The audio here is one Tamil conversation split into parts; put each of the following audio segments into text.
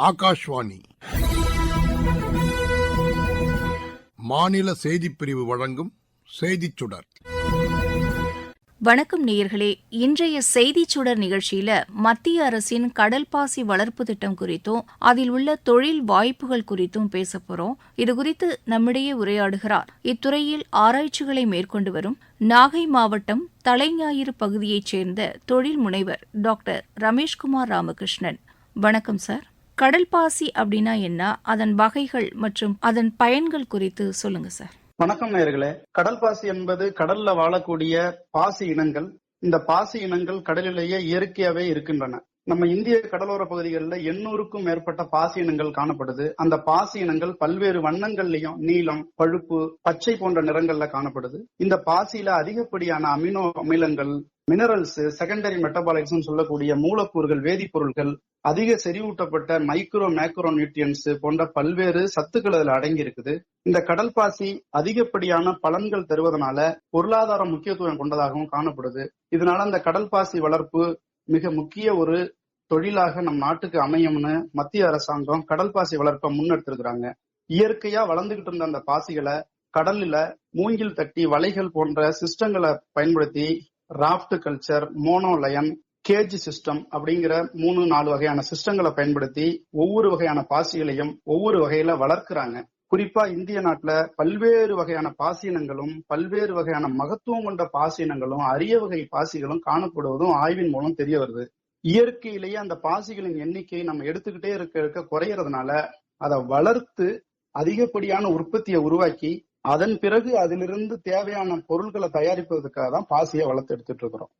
ஆகாஷ்வாணி. மாநில செய்திப் பிரிவு வழங்கும் செய்திச் சுடர். வணக்கம் நேயர்களே. இன்றைய செய்திச் சுடர் நிகழ்ச்சியில மத்திய அரசின் கடல் பாசி வளர்ப்பு திட்டம் குறித்தும் அதில் உள்ள தொழில் வாய்ப்புகள் குறித்தும் பேச போறோம். இதுகுறித்து நம்மிடையே உரையாடுகிறார். இத்துறையில் ஆராய்ச்சிகளை மேற்கொண்டு வரும் நாகை மாவட்டம் தலைஞாயிறு பகுதியைச் சேர்ந்த தொழில் முனைவர் டாக்டர் ரமேஷ்குமார் ராமகிருஷ்ணன். வணக்கம் சார். கடல் பாசி அப்படின்னா என்ன? அதன் வகைகள் மற்றும் அதன் பயன்கள் குறித்து சொல்லுங்க சார். வணக்கம் நேர்களே கடல் பாசி என்பது கடல்ல வாழக்கூடிய பாசி இனங்கள். இந்த பாசி இனங்கள் கடலிலேயே இயற்கையாவே இருக்கின்றன. நம்ம இந்திய கடலோர பகுதிகளில் எண்ணூறுக்கும் மேற்பட்ட பாசி இனங்கள் காணப்படுது. அந்த பாசி இனங்கள் பல்வேறு வண்ணங்கள்லயும் நீலம் பழுப்பு பச்சை போன்ற நிறங்கள்ல காணப்படுது. இந்த பாசியில அதிகப்படியான அமினோ அமிலங்கள் மினரல்ஸ் செகண்டரி மெட்டபாலிக்ஸ் சொல்லக்கூடிய மூலக்கூறுகள் வேதிப்பொருட்கள் அதிக செறிவூட்டப்பட்ட மைக்ரோ மேக்ரோ நியூட்ரியன்ஸ் போன்ற பல்வேறு சத்துக்கள் அதில் அடங்கி இருக்குது இந்த கடல் பாசி அதிகப்படியான பலன்கள் தருவதனால பொருளாதார முக்கியத்துவம் கொண்டதாகவும் காணப்படுது. இதனால அந்த கடல் பாசி வளர்ப்பு மிக முக்கிய ஒரு தொழிலாக நம் நாட்டுக்கு அமையும்னு மத்திய அரசாங்கம் கடல் பாசி வளர்ப்பை முன்னெடுத்திருக்கிறாங்க. இயற்கையா வளர்ந்துகிட்டு இருந்த அந்த பாசிகளை கடல்ல மூங்கில் தட்டி வலைகள் போன்ற சிஸ்டங்களை பயன்படுத்தி raft culture monoline cage system அப்படிங்கிற மூணு நாலு வகையான சிஸ்டங்களை பயன்படுத்தி ஒவ்வொரு வகையான பாசிகளையும் ஒவ்வொரு வகையில வளர்க்கிறாங்க. குறிப்பா இந்திய நாட்டுல பல்வேறு வகையான பாசினங்களும் பல்வேறு வகையான மகத்துவம் கொண்ட பாசினங்களும் அரிய வகை பாசிகளும் காணப்படுவதும் ஆய்வின் மூலம் தெரிய வருது. இயற்கையிலேயே அந்த பாசிகளின் எண்ணிக்கை நம்ம எடுத்துக்கிட்டே இருக்க இருக்க குறையறதுனால அதை வளர்த்து அதிகப்படியான உற்பத்தியை உருவாக்கி அதன் பிறகு அதிலிருந்து தேவையான பொருட்களை தயாரிப்பதற்காக தான் பாசியை வளர்த்து எடுத்துட்டு இருக்கிறோம்.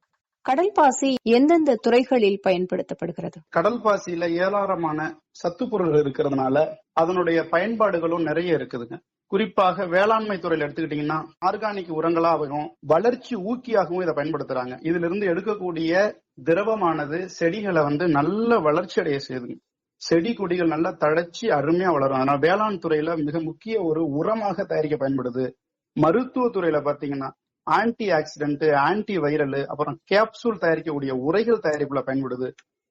கடல் பாசி எந்தெந்த துறைகளில் பயன்படுத்தப்படுகிறது? கடல் பாசியில ஏராளமான சத்து பொருள்கள் இருக்கிறதுனால அதனுடைய பயன்பாடுகளும் நிறைய இருக்குதுங்க. குறிப்பாக வேளாண்மை துறையில எடுத்துக்கிட்டீங்கன்னா ஆர்கானிக் உரங்களாகவும் வளர்ச்சி ஊக்கியாகவும் இதை பயன்படுத்துறாங்க. இதுல இருந்து எடுக்கக்கூடிய திரவமானது செடிகளை வந்து நல்ல வளர்ச்சி அடைய செய்யுது. செடி கொடிகள் நல்லா தழைச்சி அருமையா வளரும். அதனால வேளாண் துறையில மிக முக்கிய ஒரு உரமாக தயாரிக்க பயன்படுது. மருத்துவ துறையில பாத்தீங்கன்னா ஆன்டி ஆக்சிடென்ட் ஆன்டி வைரல் அப்புறம் கேப்சூல் தயாரிக்கக்கூடிய உரைகள் தயாரிப்புல பயன்படுது.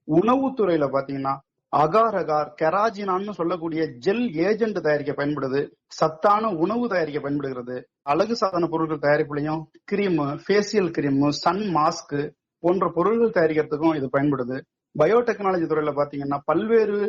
உணவுத்துறையில பாத்தீங்கன்னா அகார் அகார் கெராஜினான்னு சொல்லக்கூடிய ஜெல் ஏஜென்ட் தயாரிக்க பயன்படுது சத்தான உணவு தயாரிக்க பயன்படுகிறது. அழகு சாதன பொருட்கள் தயாரிப்புலையும் cream facial cream sun mask போன்ற பொருட்கள் தயாரிக்கிறதுக்கும் இது பயன்படுது. பயோடெக்னாலஜி துறையில பாத்தீங்கன்னா பல்வேறு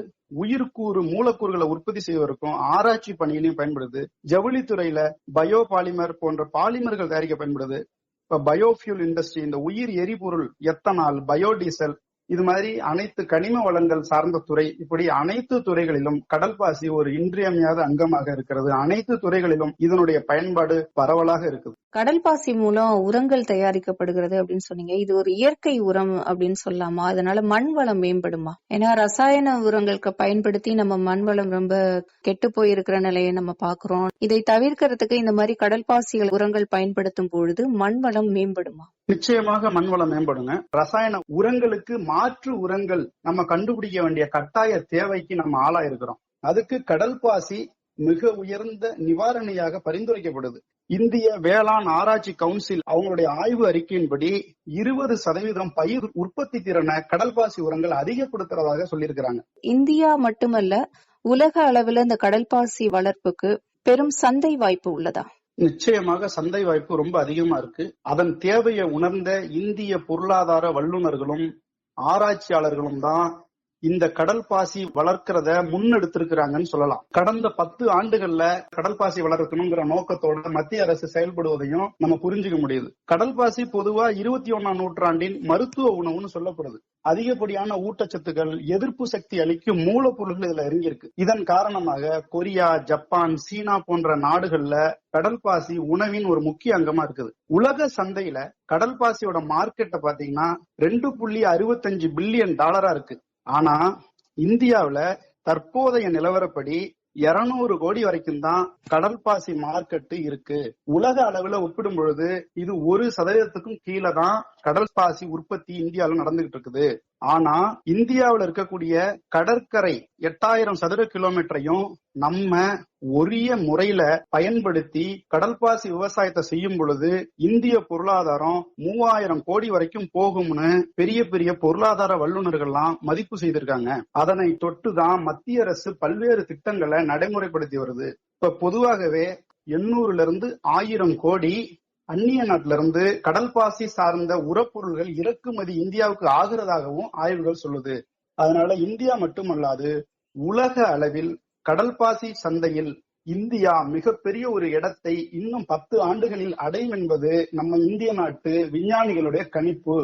உயிர்க்கூறு மூலக்கூறுகளை உற்பத்தி செய்வதற்கும் ஆராய்ச்சி பணியிலையும் பயன்படுது. ஜவுளித்துறையில பயோ பாலிமர் போன்ற பாலிமர்கள் தயாரிக்க பயன்படுது. இப்ப பயோஃபியூல் இண்டஸ்ட்ரி இந்த உயிர் எரிபொருள் எத்தனால் பயோடீசல் இது மாதிரி அனைத்து கனிம வளங்கள் சார்ந்த துறை இப்படி அனைத்து துறைகளிலும் கடல் பாசி ஒரு இன்றியமையாத அங்கமாக இருக்கிறது. அனைத்து துறைகளிலும் இதனுடைய பயன்பாடு பரவலாக இருக்குது. கடல் பாசி மூலம் உரங்கள் தயாரிக்கப்படுகிறது அப்படின்னு சொன்னீங்க. இது ஒரு இயற்கை உரம் அப்படின்னு சொல்லலாமா அதனால மண் வளம் மேம்படுமா? ஏன்னா ரசாயன உரங்களுக்கு பயன்படுத்தி நம்ம மண் வளம் ரொம்ப கெட்டு போயிருக்கிற நிலையை நம்ம பாக்குறோம் இதை தவிர்க்கிறதுக்கு இந்த மாதிரி கடல் பாசிகள் உரங்கள் பயன்படுத்தும் பொழுது மண் வளம் மேம்படுமா? நிச்சயமாக மண் வளம் மேம்படுங்க. ரசாயன உரங்களுக்கு மாற்று உரங்கள் நம்ம கண்டுபிடிக்க வேண்டிய கட்டாய தேவைக்கு நம்ம ஆளா இருக்கிறோம் அதுக்கு கடல் பாசி மிக உயர்ந்த நிவாரணியாக பரிந்துரைக்கப்படுது. இந்திய வேளாண் ஆராய்ச்சி கவுன்சில் அவங்களுடைய ஆய்வு அறிக்கையின்படி இருபது சதவீதம் பயிர் உற்பத்தி திறனை கடல்பாசி உரங்கள் அதிகப்படுத்துறதாக சொல்லியிருக்கிறாங்க. இந்தியா மட்டுமல்ல உலக அளவுல இந்த கடல் பாசி வளர்ப்புக்கு பெரும் சந்தை வாய்ப்பு உள்ளதா? நிச்சயமாக சந்தை வாய்ப்பு ரொம்ப அதிகமா இருக்கு. அதன் தேவையை உணர்ந்த இந்திய பொருளாதார வல்லுநர்களும் ஆராய்ச்சியாளர்களும் தான் இந்த கடல் பாசி வளர்க்கிறத முன்னெடுத்திருக்கிறாங்கன்னு சொல்லலாம். கடந்த பத்து ஆண்டுகள்ல கடல் பாசி வளர்க்கணுங்கிற நோக்கத்தோட மத்திய அரசு செயல்படுவதையும் நம்ம புரிஞ்சுக்க முடியுது. கடல் பாசி பொதுவா இருபத்தி ஒன்னாம் நூற்றாண்டின் மருத்துவ உணவுன்னு சொல்லப்படுது. அதிகப்படியான ஊட்டச்சத்துக்கள் எதிர்ப்பு சக்தி அளிக்கும் மூலப்பொருட்கள் இதுல இறங்கியிருக்கு. இதன் காரணமாக கொரியா ஜப்பான் சீனா போன்ற நாடுகள்ல கடல் பாசி உணவின் ஒரு முக்கிய அங்கமா இருக்குது. உலக சந்தையில கடல் பாசியோட மார்க்கெட்டை பாத்தீங்கன்னா ரெண்டு புள்ளி அறுபத்தஞ்சு பில்லியன் டாலரா இருக்கு. ஆனா இந்தியாவுல தற்போதைய நிலவரப்படி இருநூறு கோடி வரைக்கும் தான் கடல் பாசி மார்க்கெட்டு இருக்கு. உலக அளவுல ஒப்பிடும் பொழுது இது ஒரு சதவீதத்துக்கும் கீழே தான் கடல் பாசி உற்பத்தி இந்தியாவில நடந்துகிட்டு இருக்குது. ஆனா இந்தியாவில் இருக்கக்கூடிய கடற்கரை எட்டாயிரம் சதுர கிலோமீட்டரையும் நம்ம உரிய முறையில பயன்படுத்தி கடல்பாசி விவசாயத்தை செய்யும் பொழுது இந்திய பொருளாதாரம் மூவாயிரம் கோடி வரைக்கும் போகும்னு பெரிய பெரிய பொருளாதார வல்லுநர்கள்லாம் மதிப்பு செய்திருக்காங்க. அதனை தொட்டுதான் மத்திய அரசு பல்வேறு திட்டங்களை நடைமுறைப்படுத்தி வருது. இப்ப பொதுவாகவே எண்ணூறுல இருந்து ஆயிரம் கோடி அந்நிய நாட்டிலிருந்து கடல் பாசி சார்ந்த உரப்பொருள்கள் இறக்குமதி இந்தியாவுக்கு ஆகிறதாகவும் ஆய்வுகள் சொல்லுது. அதனால இந்தியா மட்டுமல்லாது உலக அளவில் கடல் பாசி சந்தையில் இந்தியா மிகப்பெரிய ஒரு இடத்தை இன்னும் பத்து ஆண்டுகளில் அடையும் என்பது நம்ம இந்திய நாட்டு விஞ்ஞானிகளுடைய கணிப்பு.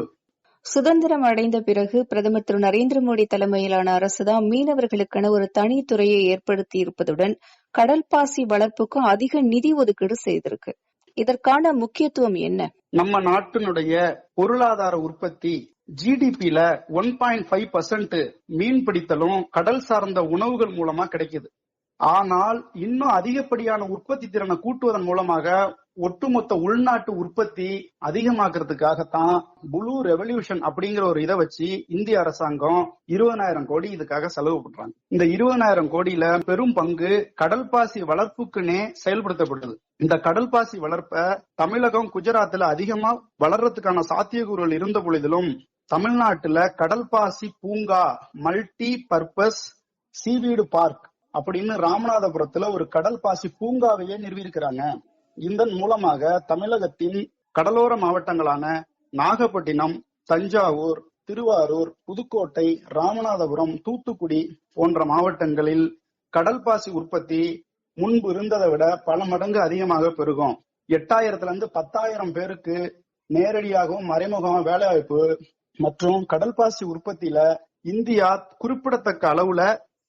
சுதந்திரம் அடைந்த பிறகு பிரதமர் திரு நரேந்திர மோடி தலைமையிலான அரசுதான் மீனவர்களுக்கென ஒரு தனித்துறையை ஏற்படுத்தி இருப்பதுடன் கடல் பாசி வளர்ப்புக்கும் அதிக நிதி ஒதுக்கீடு செய்திருக்கு. இதற்கான முக்கியத்துவம் என்ன? நம்ம நாட்டினுடைய பொருளாதார உற்பத்தி ஜிடிபியில ஒன் பாயிண்ட் ஃபைவ் பர்சன்ட் மீன் பிடித்தலும் கடல் சார்ந்த உணவுகள் மூலமா கிடைக்குது. ஆனால் இன்னும் அதிகப்படியான உற்பத்தி திறனை கூட்டுவதன் மூலமாக ஒட்டுமொத்த உள்நாட்டு உற்பத்தி அதிகமாக்குறதுக்காகத்தான் புளூ ரெவல்யூஷன் அப்படிங்கிற ஒரு இதை வச்சு இந்திய அரசாங்கம் இருபதாயிரம் கோடி இதுக்காக செலவு பண்றாங்க. இந்த இருபதாயிரம் கோடியில பெரும் பங்கு கடல் பாசி வளர்ப்புக்குன்னே செயல்படுத்தப்படுது. இந்த கடல் பாசி வளர்ப்ப தமிழகம் குஜராத்ல அதிகமா வளர்றதுக்கான சாத்தியக்கூறுகள் இருந்த பொழுதிலும் தமிழ்நாட்டுல கடல் பாசி பூங்கா மல்டி பர்பஸ் சீவீடு பார்க் அப்படின்னு ராமநாதபுரத்துல ஒரு கடல் பாசி பூங்காவையே நிறுவியிருக்கிறாங்க. இதன் மூலமாக தமிழகத்தின் கடலோர மாவட்டங்களான நாகப்பட்டினம் தஞ்சாவூர் திருவாரூர் புதுக்கோட்டை ராமநாதபுரம் தூத்துக்குடி போன்ற மாவட்டங்களில் கடல் பாசி உற்பத்தி முன்பு இருந்ததை விட பல மடங்கு அதிகமாக பெருகும். எட்டாயிரத்துல இருந்து பத்தாயிரம் பேருக்கு நேரடியாகவும் மறைமுகமாக வேலைவாய்ப்பு மற்றும் கடல் பாசி உற்பத்தியில இந்தியா குறிப்பிடத்தக்க அளவுல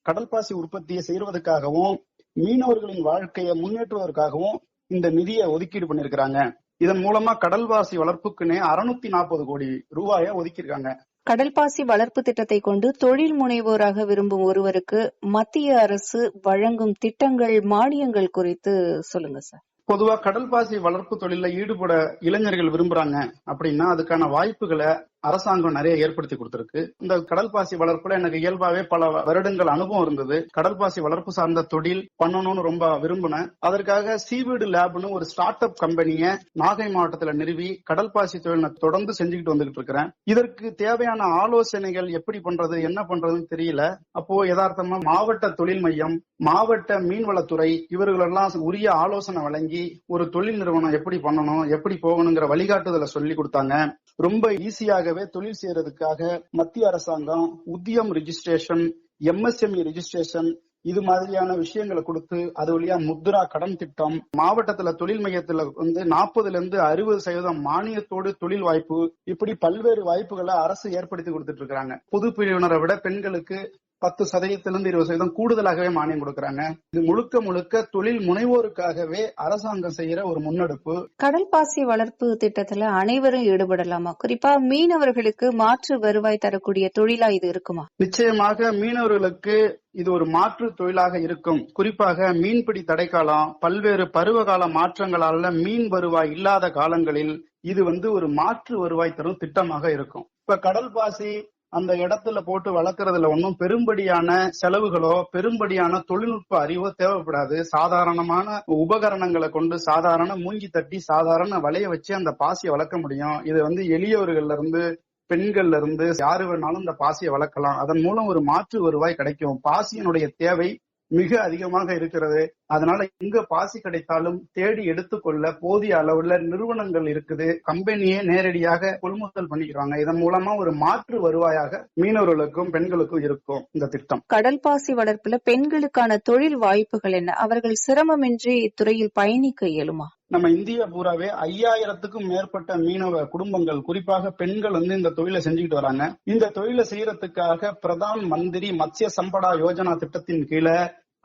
கடல் பாசி உற்பத்தியை செய்வதற்காகவும் மீனவர்களின் வாழ்க்கையை முன்னேற்றுவதற்காகவும் இந்த நிதியை ஒதுக்கீடு பண்ணிருக்கிறாங்க. இதன் மூலமா கடல்வாசி வளர்ப்புக்குன்னே அறுநூத்தி நாற்பது கோடி ரூபாய ஒதுக்கியிருக்காங்க. கடல் பாசி வளர்ப்பு திட்டத்தை கொண்டு தொழில் முனைவோராக விரும்பும் ஒருவருக்கு மத்திய அரசு வழங்கும் திட்டங்கள் மானியங்கள் குறித்து சொல்லுங்க சார். பொதுவா கடல் பாசி வளர்ப்பு தொழில ஈடுபட இளைஞர்கள் விரும்புறாங்க. அப்படின்னா அதுக்கான வாய்ப்புகளை அரசாங்கம் நிறைய ஏற்படுத்தி கொடுத்திருக்கு. இந்த கடல் பாசி வளர்ப்புல எனக்கு இயல்பாவே பல வருடங்கள் அனுபவம் இருந்தது. கடல் பாசி வளர்ப்பு சார்ந்த தொழில் பண்ணணும்னு ரொம்ப விரும்பினேன். அதற்காக சீவீடு லேப்னு ஒரு ஸ்டார்ட் அப் கம்பெனிய நாகை மாவட்டத்துல நிறுவி கடல் பாசி தொழில் நான் தொடர்ந்து செஞ்சுக்கிட்டு வந்துகிட்டு இருக்கிறேன். இதற்கு தேவையான ஆலோசனைகள் எப்படி பண்றது என்ன பண்றதுன்னு தெரியல. அப்போ யதார்த்தமா மாவட்ட தொழில் மையம் மாவட்ட மீன்வளத்துறை இவர்களெல்லாம் உரிய ஆலோசனை வழங்கி ஒரு தொழில் நிறுவனம் எப்படி பண்ணணும் எப்படி போகணுங்கிற வழிகாட்டுதலை சொல்லி கொடுத்தாங்க. ரொம்ப ஈஸியாக ஆகவே தொழில் செய்யறதுக்காக மத்திய அரசாங்கம் உத்தியம் ரிஜிஸ்ட்ரேஷன் எம்எஸ்எம்இ ரிஜிஸ்ட்ரேஷன் இது மாதிரியான விஷயங்களை கொடுத்து அது வழியா முத்ரா கடன் திட்டம் மாவட்டத்துல தொழில் மையத்துல வந்து நாற்பதுல இருந்து அறுபது சதவீதம் மானியத்தோடு தொழில் வாய்ப்பு இப்படி பல்வேறு வாய்ப்புகளை அரசு ஏற்படுத்தி கொடுத்துட்டு இருக்காங்க பொது பிரிவினரை விட பெண்களுக்கு பத்து சதவீதத்திலிருந்து இருபது சதவீதம் கூடுதலாகவே மானியம் கொடுக்கறாங்க. இது முழுக்க முழுக்க தொழில் முனைவோருக்காகவே அரசாங்கம் செய்யற ஒரு முன்னெடுப்பு. கடல் பாசி வளர்ப்பு திட்டத்துல அனைவரும் ஈடுபடலாமா? குறிப்பா மீனவர்களுக்கு மாற்று வருவாய் தரக்கூடிய தொழிலா இது இருக்குமா? நிச்சயமாக மீனவர்களுக்கு இது ஒரு மாற்று தொழிலாக இருக்கும். குறிப்பாக மீன்பிடி தடைக்காலம் பல்வேறு பருவகால மாற்றங்களால மீன் வருவாய் இல்லாத காலங்களில் இது வந்து ஒரு மாற்று வருவாய் தரும் திட்டமாக இருக்கும். இப்ப கடல் பாசி அந்த இடத்துல போட்டு வளர்க்கறதுல ஒன்றும் பெரும்படியான செலவுகளோ பெரும்படியான தொழில்நுட்ப அறிவோ தேவைப்படாது. சாதாரணமான உபகரணங்களை கொண்டு சாதாரண மூங்கி தட்டி சாதாரண வலைய வச்சு அந்த பாசியை வளர்க்க முடியும். இது வந்து எளியவர்கள்ல இருந்து பெண்கள்ல இருந்து யாரு வேணாலும் இந்த பாசியை வளர்க்கலாம். அதன் மூலம் ஒரு மாற்று வருவாய் கிடைக்கும். பாசியினுடைய தேவை மிக அதிகமாக இருக்கிறது. அதனால எங்க பாசி கிடைத்தாலும் தேடி எடுத்துக்கொள்ள போதிய அளவுல நிறுவனங்கள் இருக்குது. கம்பெனியே நேரடியாக கொள்முதல் பண்ணிக்கிறாங்க. இதன் மூலமா ஒரு மாற்று வருவாயாக மீனவர்களுக்கும் பெண்களுக்கும் இருக்கும் இந்த திட்டம். கடல் பாசி வளர்ப்புல பெண்களுக்கான தொழில் வாய்ப்புகள் என்ன? அவர்கள் சிரமமின்றி இத்துறையில் பயணிக்க இயலுமா? நம்ம இந்தியா பூராவே ஐயாயிரத்துக்கும் மேற்பட்ட மீனவ குடும்பங்கள் குறிப்பாக பெண்கள் வந்து இந்த தொழிலை செஞ்சுக்கிட்டு வராங்க. இந்த தொழிலை செய்யறதுக்காக பிரதான் மந்திரி மத்ஸ்ய சம்படா யோஜனா திட்டத்தின் கீழே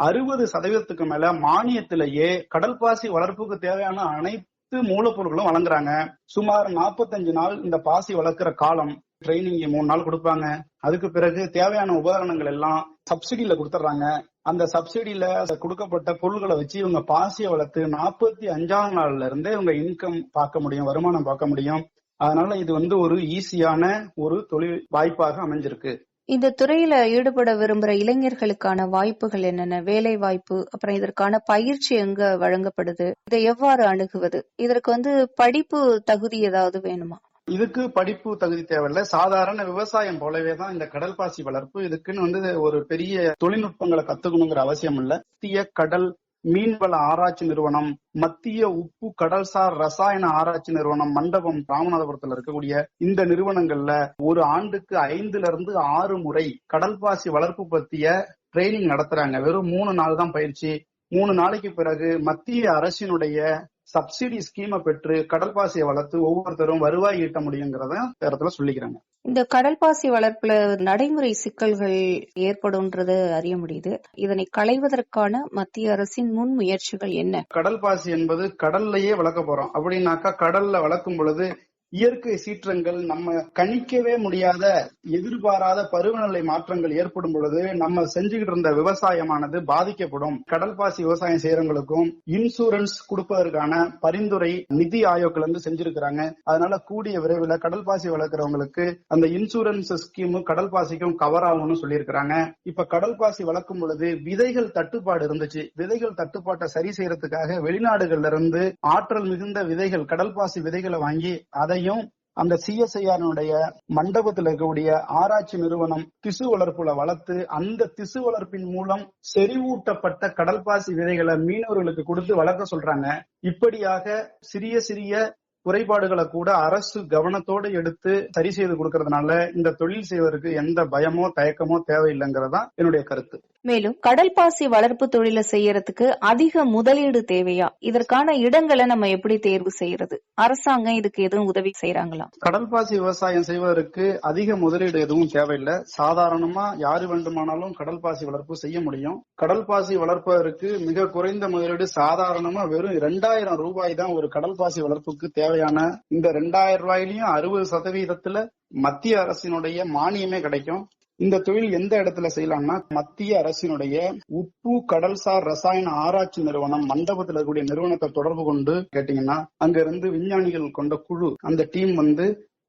அறுபது சதவீதத்துக்கு மேல மானியத்திலேயே கடல் பாசி வளர்ப்புக்கு தேவையான அனைத்து மூலப்பொருட்களும் வழங்குறாங்க. சுமார் நாற்பத்தஞ்சு நாள் இந்த பாசி வளர்க்குற காலம் ட்ரைனிங் மூணு நாள் கொடுப்பாங்க. அதுக்கு பிறகு தேவையான உபகரணங்கள் எல்லாம் சப்சிடியில கொடுத்துட்றாங்க. அந்த சப்சிடியில கொடுக்கப்பட்ட பொருள்களை வச்சு இவங்க பாசியை வளர்த்து நாற்பத்தி அஞ்சாம் நாள்ல இருந்தே இவங்க இன்கம் பார்க்க முடியும் வருமானம் பார்க்க முடியும். அதனால இது வந்து ஒரு ஈஸியான ஒரு தொழில் வாய்ப்பாக அமைஞ்சிருக்கு. இந்த துறையில ஈடுபட விரும்புற இளைஞர்களுக்கான வாய்ப்புகள் என்னென்ன? வேலை வாய்ப்பு அப்புறம் இதற்கான பயிற்சி எங்க வழங்கப்படுது? இதை எவ்வாறு அணுகுவது? இதற்கு வந்து படிப்பு தகுதி ஏதாவது வேணுமா? இதுக்கு படிப்பு தகுதி தேவையில்ல. சாதாரண விவசாயம் போலவே தான் இந்த கடல் பாசி வளர்ப்பு. இதுக்குன்னு வந்து ஒரு பெரிய தொழில்நுட்பங்களை கத்துக்கணுங்கிற அவசியம் இல்ல. கடல் மீன்வள ஆராய்ச்சி நிறுவனம் மத்திய உப்பு கடல்சார் ரசாயன ஆராய்ச்சி நிறுவனம் மண்டபம் ராமநாதபுரத்துல இருக்கக்கூடிய இந்த நிறுவனங்கள்ல ஒரு ஆண்டுக்கு ஐந்துல இருந்து ஆறு முறை கடல் பாசி வளர்ப்பு பத்திய ட்ரைனிங் நடத்துறாங்க. வெறும் மூணு நாள் தான் பயிற்சி. மூணு நாளைக்கு பிறகு மத்திய அரசினுடைய சப்சிடி ஸ்கீமை பெற்று கடல் பாசியை வளர்த்து ஒவ்வொருத்தரும் வருவாய் ஈட்ட முடியுங்கிறத இடத்துல சொல்லிக்கிறாங்க. இந்த கடல் பாசி வளர்ப்புல நடைமுறை சிக்கல்கள் ஏற்படும்ன்றது அறிய முடியுது. இதனை களைவதற்கான மத்திய அரசின் முன் முயற்சிகள் என்ன? கடல் பாசி என்பது கடல்லையே வளர்க்க போறோம். அப்படின்னாக்கா கடல்ல வளர்க்கும் பொழுது இயற்கை சீற்றங்கள் நம்ம கணிக்கவே முடியாத எதிர்பாராத பருவநிலை மாற்றங்கள் ஏற்படும் பொழுது நம்ம செஞ்சுக்கிட்டு இருந்த விவசாயமானது பாதிக்கப்படும். கடல் பாசி விவசாயம் செய்யறவங்களுக்கும் இன்சூரன்ஸ் கொடுப்பதற்கான பரிந்துரை நிதி ஆயோக்ல இருந்து செஞ்சிருக்கிறாங்க. அதனால கூடிய விரைவில் கடல் பாசி வளர்க்குறவங்களுக்கு அந்த இன்சூரன்ஸ் ஸ்கீமு கடல் பாசிக்கும் கவர் ஆகும்னு சொல்லியிருக்கிறாங்க. இப்ப கடல் பாசி வளர்க்கும் பொழுது விதைகள் தட்டுப்பாடு இருந்துச்சு. விதைகள் தட்டுப்பாட்டை சரி செய்யறதுக்காக வெளிநாடுகள்ல இருந்து ஆற்றல் மிகுந்த விதைகள் கடல் பாசி விதைகளை வாங்கி அதை அதையும் அந்த சிஎஸ்ஐஆருடைய மண்டபத்தில் இருக்கக்கூடிய ஆராய்ச்சி நிறுவனம் திசு வளர்ப்புல வளர்த்து அந்த திசு வளர்ப்பின் மூலம் செறிவூட்டப்பட்ட கடல் பாசி விதைகளை மீனவர்களுக்கு கொடுத்து வளர்க்க சொல்றாங்க. இப்படியாக சிறிய சிறிய குறைபாடுகளை கூட அரசு கவனத்தோடு எடுத்து சரி செய்து கொடுக்கறதுனால இந்த தொழில் செய்வதற்கு எந்த பயமோ தயக்கமோ தேவையில்லைங்கிறதா என்னுடைய கருத்து. மேலும் கடல் பாசி வளர்ப்பு தொழிலை செய்யறதுக்கு அதிக முதலீடு தேவையா? இதற்கான இடங்களை நம்ம எப்படி தேர்வு செய்யறது? அரசாங்கம் இதுக்கு எதுவும் உதவி செய்யறாங்களா கடல் பாசி விவசாயம் செய்வதற்கு அதிக முதலீடு எதுவும் தேவையில்லை. சாதாரணமா யாரு வேண்டுமானாலும் கடல் பாசி வளர்ப்பு செய்ய முடியும். கடல் பாசி வளர்ப்பதற்கு மிக குறைந்த முதலீடு சாதாரணமா வெறும் இரண்டாயிரம் ரூபாய் தான் ஒரு கடல் பாசி வளர்ப்புக்கு தேவையான இந்த ரெண்டாயிரம் ரூபாயிலையும் அறுபது சதவீதத்துல மத்திய அரசினுடைய மானியமே கிடைக்கும். இந்த தொழில் எந்த இடத்துல செய்யலாம்னா மத்திய அரசினுடைய உப்பு கடல்சார் ரசாயன ஆராய்ச்சி நிறுவனம் மண்டபத்தில் இருக்கக்கூடிய நிறுவனத்தை தொடர்பு கொண்டு கேட்டீங்கன்னா அங்க இருந்து விஞ்ஞானிகள் கொண்ட குழு அந்த டீம் வந்து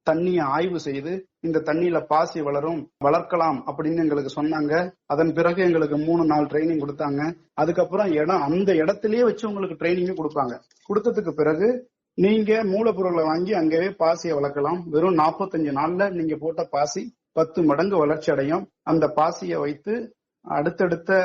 தண்ணியை ஆய்வு செய்து இந்த தண்ணியில பாசி வளரும் வளர்க்கலாம் அப்படின்னு எங்களுக்கு சொன்னாங்க. அதன் பிறகு எங்களுக்கு மூணு நாள் ட்ரைனிங் கொடுத்தாங்க. அதுக்கப்புறம் இடம் அந்த இடத்திலேயே வச்சு உங்களுக்கு ட்ரைனிங்கும் கொடுப்பாங்க. கொடுத்ததுக்கு பிறகு நீங்க மூலப்பொருளை வாங்கி அங்கவே பாசியை வளர்க்கலாம். வெறும் நாற்பத்தஞ்சு நாள்ல நீங்க போட்ட பாசி பத்து மடங்கு வளர்ச்சி அடையும். அந்த பாசியை வைத்து அடுத்தடுத்த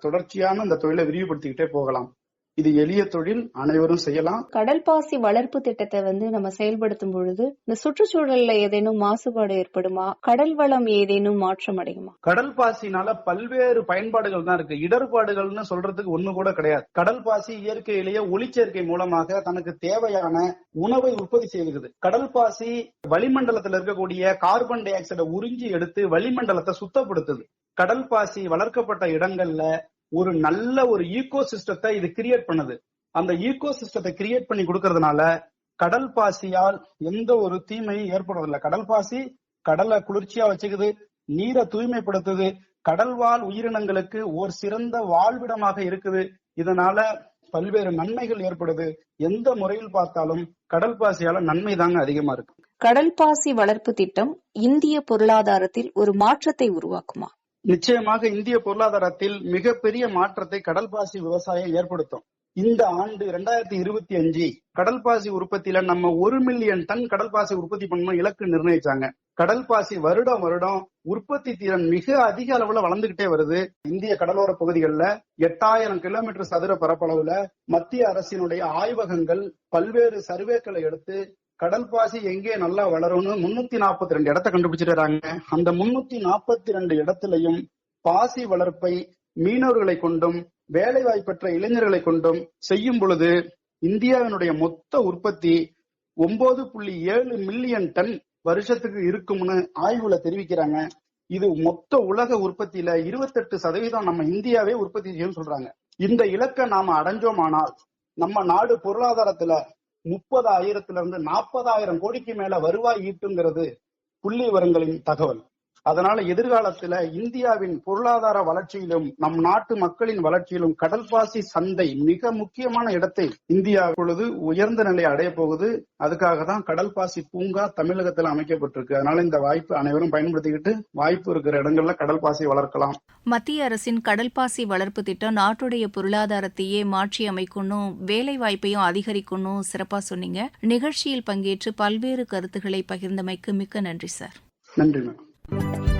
தொடர்ச்சியான அந்த தொழிலை விரிவுபடுத்திக்கிட்டே போகலாம். இது எளிய தொழில் அனைவரும் செய்யலாம். கடல் பாசி வளர்ப்பு திட்டத்தை வந்து நம்ம செயல்படுத்தும் பொழுது இந்த சுற்றுச்சூழல்ல ஏதேனும் மாசுபாடு ஏற்படுமா? கடல் வளம் ஏதேனும் மாற்றம் அடையுமா? கடல் பாசினால பல்வேறு பயன்பாடுகள் தான் இருக்கு. இடர்பாடுகள்னு சொல்றதுக்கு ஒண்ணு கூட கிடையாது. கடல் பாசி இயற்கையிலேயே ஒளிச்சேர்க்கை மூலமாக தனக்கு தேவையான உணவை உற்பத்தி செய்கிறது. கடல் பாசி வளிமண்டலத்தில் இருக்கக்கூடிய கார்பன் டை ஆக்சைடை உறிஞ்சி எடுத்து வளிமண்டலத்தை சுத்தப்படுத்துது. கடல் பாசி வளர்க்கப்பட்ட இடங்கள்ல ஒரு நல்ல ஒரு ஈகோ சிஸ்டத்தை இது கிரியேட் பண்ணுது. அந்த ஈகோ சிஸ்டத்தை கிரியேட் பண்ணி கொடுக்கறதுனால கடல் பாசியால் எந்த ஒரு தீமையும் ஏற்படுறதில்ல கடல் பாசி கடலை குளிர்ச்சியா வச்சுக்குது நீரை தூய்மைப்படுத்துது கடல்வாழ் உயிரினங்களுக்கு ஒரு சிறந்த வாழ்விடமாக இருக்குது. இதனால பல்வேறு நன்மைகள் ஏற்படுது. எந்த முறையில் பார்த்தாலும் கடல் பாசியால நன்மை தாங்க அதிகமா இருக்கு. கடல் பாசி வளர்ப்பு திட்டம் இந்திய பொருளாதாரத்தில் ஒரு மாற்றத்தை உருவாக்குமா? நிச்சயமாக இந்திய பொருளாதாரத்தில் மிகப்பெரிய மாற்றத்தை கடல் பாசி விவசாயம் ஏற்படுத்தும். இந்த ஆண்டு ரெண்டாயிரத்தி இருபத்தி அஞ்சு கடல் பாசி உற்பத்தியில நம்ம ஒரு மில்லியன் டன் கடல் பாசி உற்பத்தி பண்ணணும் இலக்கு நிர்ணயிச்சாங்க. கடல் பாசி வருடம் வருடம் உற்பத்தி திறன் மிக அதிக அளவுல வளர்ந்துகிட்டே வருது. இந்திய கடலோர பகுதிகளில் எட்டாயிரம் கிலோமீட்டர் சதுர பரப்பளவுல மத்திய அரசினுடைய ஆய்வகங்கள் பல்வேறு சர்வேக்களை எடுத்து கடல் பாசி எங்கே நல்லா வளரும்னு முன்னூத்தி நாற்பத்தி ரெண்டு இடத்த கண்டுபிடிச்சிடுறாங்க அந்த முன்னூத்தி நாற்பத்தி ரெண்டு இடத்துலயும் பாசி வளர்ப்பை மீனவர்களை கொண்டும் வேலை வாய்ப்பற்ற இளைஞர்களை கொண்டும் செய்யும் பொழுது இந்தியாவினுடைய மொத்த உற்பத்தி ஒன்பது புள்ளி ஏழு மில்லியன் டன் வருஷத்துக்கு இருக்கும்னு ஆய்வுல தெரிவிக்கிறாங்க. இது மொத்த உலக உற்பத்தியில இருபத்தெட்டு சதவீதம் நம்ம இந்தியாவே உற்பத்தி செய்யும் சொல்றாங்க. இந்த இலக்கை நாம அடைஞ்சோமானால் நம்ம நாடு பொருளாதாரத்துல முப்பதாயிரத்துல இருந்து நாற்பதாயிரம் கோடிக்கு மேல வருவாய் ஈட்டுங்கிறது புள்ளி விவரங்களின் தகவல். அதனால எதிர்காலத்துல இந்தியாவின் பொருளாதார வளர்ச்சியிலும் நம் நாட்டு மக்களின் வளர்ச்சியிலும் கடல் பாசி சந்தை மிக முக்கியமான இடத்தை இந்தியா இப்பொழுது உயர்ந்த நிலை அடைய போகுது. அதுக்காக தான் கடல் பாசி பூங்கா தமிழகத்தில் அமைக்கப்பட்டிருக்கு. அதனால இந்த வாய்ப்பு அனைவரும் பயன்படுத்திக்கிட்டு வாய்ப்பு இருக்கிற இடங்கள்ல கடல் பாசி வளர்க்கலாம். மத்திய அரசின் கடல்பாசி வளர்ப்பு திட்டம் நாட்டுடைய பொருளாதாரத்தையே மாற்றி அமைக்கணும் வேலை வாய்ப்பையும் அதிகரிக்கணும் சிறப்பா சொன்னீங்க. நிகழ்ச்சியில் பங்கேற்று பல்வேறு கருத்துக்களை பகிர்ந்தமைக்கு மிக்க நன்றி சார். நன்றி Thank you.